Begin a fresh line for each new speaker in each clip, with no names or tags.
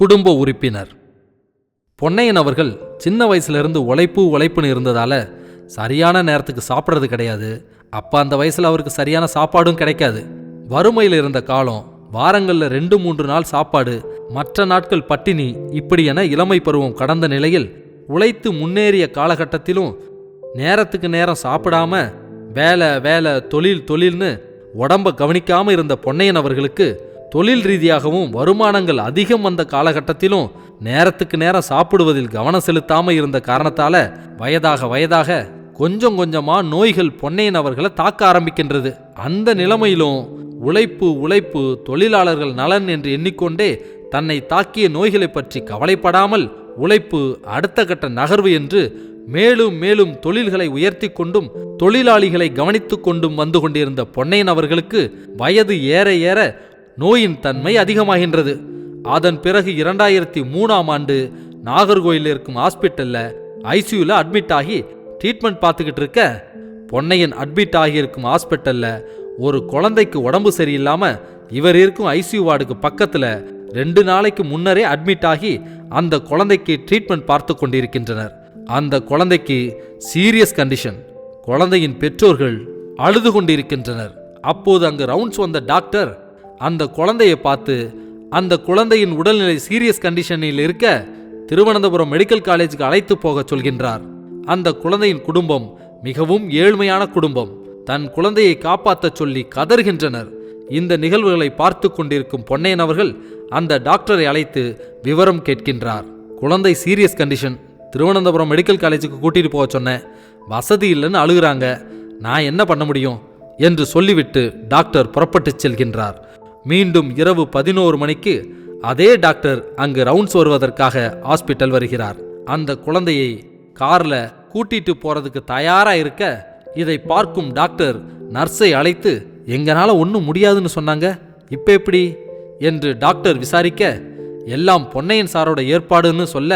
குடும்ப உறுப்பினர். பொன்னையன் அவர்கள் சின்ன வயசுலேருந்து உழைப்பு உழைப்புன்னு இருந்ததால சரியான நேரத்துக்கு சாப்பிட்றது கிடையாது. அப்போ அந்த வயசில் அவருக்கு சரியான சாப்பாடும் கிடைக்காது. வறுமையில் இருந்த காலம் வாரங்களில் ரெண்டு மூன்று நாள் சாப்பாடு மற்ற நாட்கள் பட்டினி இப்படி என இளமை பருவம் கடந்த நிலையில் உழைத்து முன்னேறிய காலகட்டத்திலும் நேரத்துக்கு நேரம் சாப்பிடாம வேலை வேலை தொழில் தொழில்னு உடம்ப கவனிக்காமல் இருந்த பொன்னையன் அவர்களுக்கு தொழில் ரீதியாகவும் வருமானங்கள் அதிகம் வந்த காலகட்டத்திலும் நேரத்துக்கு நேரம் சாப்பிடுவதில் கவனம் செலுத்தாமல் இருந்த காரணத்தால வயதாக வயதாக கொஞ்சம் கொஞ்சமா நோய்கள் பொன்னையன் அவர்களை தாக்க ஆரம்பிக்கின்றது. அந்த நிலைமையிலும் உழைப்பு உழைப்பு தொழிலாளர்கள் நலன் என்று எண்ணிக்கொண்டே தன்னை தாக்கிய நோய்களை பற்றி கவலைப்படாமல் உழைப்பு அடுத்த கட்ட நகர்வு என்று மேலும் மேலும் தொழில்களை உயர்த்தி கொண்டும் தொழிலாளிகளை கவனித்து கொண்டும் வந்து கொண்டிருந்த பொன்னையன் அவர்களுக்கு வயது ஏற ஏற நோயின் தன்மை அதிகமாகின்றது. அதன் பிறகு இரண்டாயிரத்தி மூணாம் ஆண்டு நாகர்கோயில் இருக்கும் ஹாஸ்பிட்டல்ல ஐசியூல அட்மிட் ஆகி ட்ரீட்மெண்ட் பார்த்துக்கிட்டு இருக்க பொன்னையன் அட்மிட் ஆகியிருக்கும் ஹாஸ்பிட்டல்ல ஒரு குழந்தைக்கு உடம்பு சரியில்லாம இவர் இருக்கும் ஐசியூ வார்டுக்கு பக்கத்துல ரெண்டு நாளைக்கு முன்னரே அட்மிட் ஆகி அந்த குழந்தைக்கு ட்ரீட்மெண்ட் பார்த்து கொண்டிருக்கின்றனர். அந்த குழந்தைக்கு சீரியஸ் கண்டிஷன். குழந்தையின் பெற்றோர்கள் அழுது கொண்டிருக்கின்றனர். அப்போது அங்கு ரவுண்ட்ஸ் வந்த டாக்டர் அந்த குழந்தையை பார்த்து அந்த குழந்தையின் உடல்நிலை சீரியஸ் கண்டிஷனில் இருக்க திருவனந்தபுரம் மெடிக்கல் காலேஜுக்கு அழைத்து போகச் சொல்கின்றார். அந்த குழந்தையின் குடும்பம் மிகவும் ஏழ்மையான குடும்பம். தன் குழந்தையை காப்பாற்றச் சொல்லி கதறுகின்றனர். இந்த நிகழ்வுகளை பார்த்து கொண்டிருக்கும் பொன்னையன் அவர்கள் அந்த டாக்டரை அழைத்து விவரம் கேட்கின்றார். குழந்தை சீரியஸ் கண்டிஷன் திருவனந்தபுரம் மெடிக்கல் காலேஜுக்கு கூட்டிட்டு போக சொன்னேன் வசதி இல்லைன்னு அழுகுறாங்க. நான் என்ன பண்ண முடியும்? என்று சொல்லிவிட்டு டாக்டர் புறப்பட்டுச் செல்கின்றார். மீண்டும் இரவு பதினோரு மணிக்கு அதே டாக்டர் அங்கு ரவுண்ட்ஸ் வருவதற்காக ஹாஸ்பிட்டல் வருகிறார். அந்த குழந்தையை கார்ல கூட்டிட்டு போறதுக்கு தயாரா இருக்க இதை பார்க்கும் டாக்டர் நர்ஸை அழைத்து எங்கனால ஒன்றும் முடியாதுன்னு சொன்னாங்க. இப்போ எப்படி? என்று டாக்டர் விசாரிக்க எல்லாம் பொன்னையன் சாரோட ஏற்பாடுன்னு சொல்ல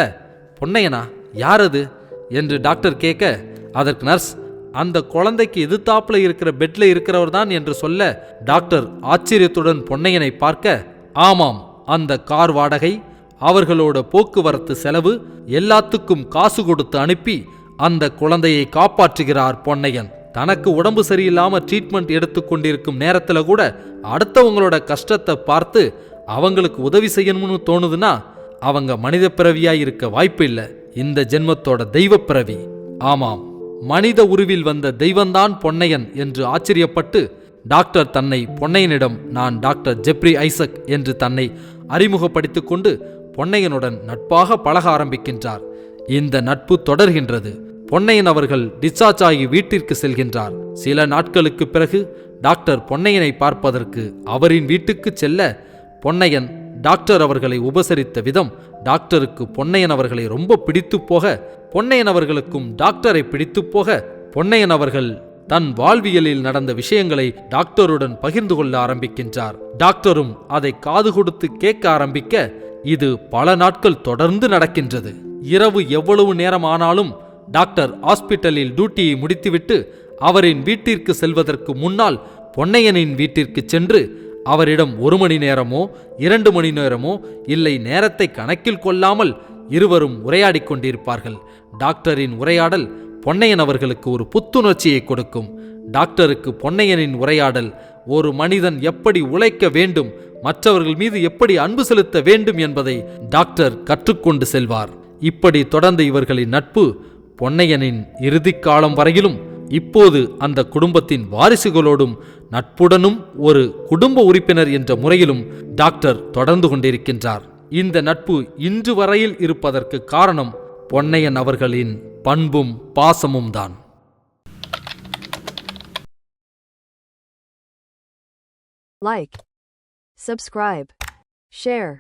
பொன்னையனா யார் அது? என்று டாக்டர் கேட்க அதற்கு நர்ஸ் அந்த குழந்தைக்கு எதிர்த்தாப்புல இருக்கிற பெட்ல இருக்கிறவர் தான் என்று சொல்ல டாக்டர் ஆச்சரியத்துடன் பொன்னையனை பார்க்க ஆமாம் அந்த கார் வாடகை அவர்களோட போக்குவரத்து செலவு எல்லாத்துக்கும் காசு கொடுத்து அனுப்பி அந்த குழந்தையை காப்பாற்றுகிறார் பொன்னையன். தனக்கு உடம்பு சரியில்லாம ட்ரீட்மெண்ட் எடுத்துக்கொண்டிருக்கும் நேரத்துல கூட அடுத்தவங்களோட கஷ்டத்தை பார்த்து அவங்களுக்கு உதவி செய்யணும்னு தோணுதுன்னா அவங்க மனித பிறவியாய் இருக்க வாய்ப்பு இல்லை. இந்த ஜென்மத்தோட தெய்வ பிறவி. ஆமாம். மனித உருவில் வந்த தெய்வந்தான் பொன்னையன் என்று ஆச்சரியப்பட்டு டாக்டர் தன்னை பொன்னையனிடம் நான் டாக்டர் ஜெப்ரி ஐசக் என்று தன்னை அறிமுகப்படுத்திக் கொண்டு பொன்னையனுடன் நட்பாக பழக ஆரம்பிக்கின்றார். இந்த நட்பு தொடர்கின்றது. பொன்னையன் அவர்கள் டிஸ்சார்ஜ் ஆகி வீட்டிற்கு செல்கின்றார். சில நாட்களுக்கு பிறகு டாக்டர் பொன்னையனை பார்ப்பதற்கு அவரின் வீட்டுக்கு செல்ல பொன்னையன் டாக்டர் அவர்களை உபசரித்த விதம் டாக்டருக்கு பொன்னையன் அவர்களை ரொம்ப பிடித்து போக பொன்னையன் அவர்களுக்கும் டாக்டரை பிடித்து போக பொன்னையன் அவர்கள் தன் வாழ்வியலில் நடந்த விஷயங்களை டாக்டருடன் பகிர்ந்து கொள்ள ஆரம்பிக்கின்றார். டாக்டரும் அதை காது கொடுத்து கேட்க ஆரம்பிக்க இது பல நாட்கள் தொடர்ந்து நடக்கின்றது. இரவு எவ்வளவு நேரம் ஆனாலும் டாக்டர் ஹாஸ்பிட்டலில் டியூட்டியை முடித்துவிட்டு அவரின் வீட்டிற்கு செல்வதற்கு முன்னால் பொன்னையனின் வீட்டிற்கு சென்று அவரிடம் ஒரு மணி நேரமோ இரண்டு மணி நேரமோ இல்லை நேரத்தை கணக்கில் கொள்ளாமல் இருவரும் உரையாடிக் கொண்டிருப்பார்கள். டாக்டரின் உரையாடல் பொன்னையன் அவர்களுக்கு ஒரு புத்துணர்ச்சியை கொடுக்கும். டாக்டருக்கு பொன்னையனின் உரையாடல் ஒரு மனிதன் எப்படி உழைக்க வேண்டும் மற்றவர்கள் மீது எப்படி அன்பு செலுத்த வேண்டும் என்பதை டாக்டர் கற்றுக்கொண்டு செல்வார். இப்படி தொடர்ந்த இவர்களின் நட்பு பொன்னையனின் இறுதிக்காலம் வரையிலும் இப்போது அந்த குடும்பத்தின் வாரிசுகளோடும் நட்புடனும் ஒரு குடும்ப உறுப்பினர் என்ற முறையிலும் டாக்டர் தொடர்ந்து கொண்டிருக்கின்றார். இந்த நட்பு இன்று வரையில் இருப்பதற்கு காரணம் பொன்னையன் அவர்களின் பண்பும் பாசமும் தான்.
Like subscribe share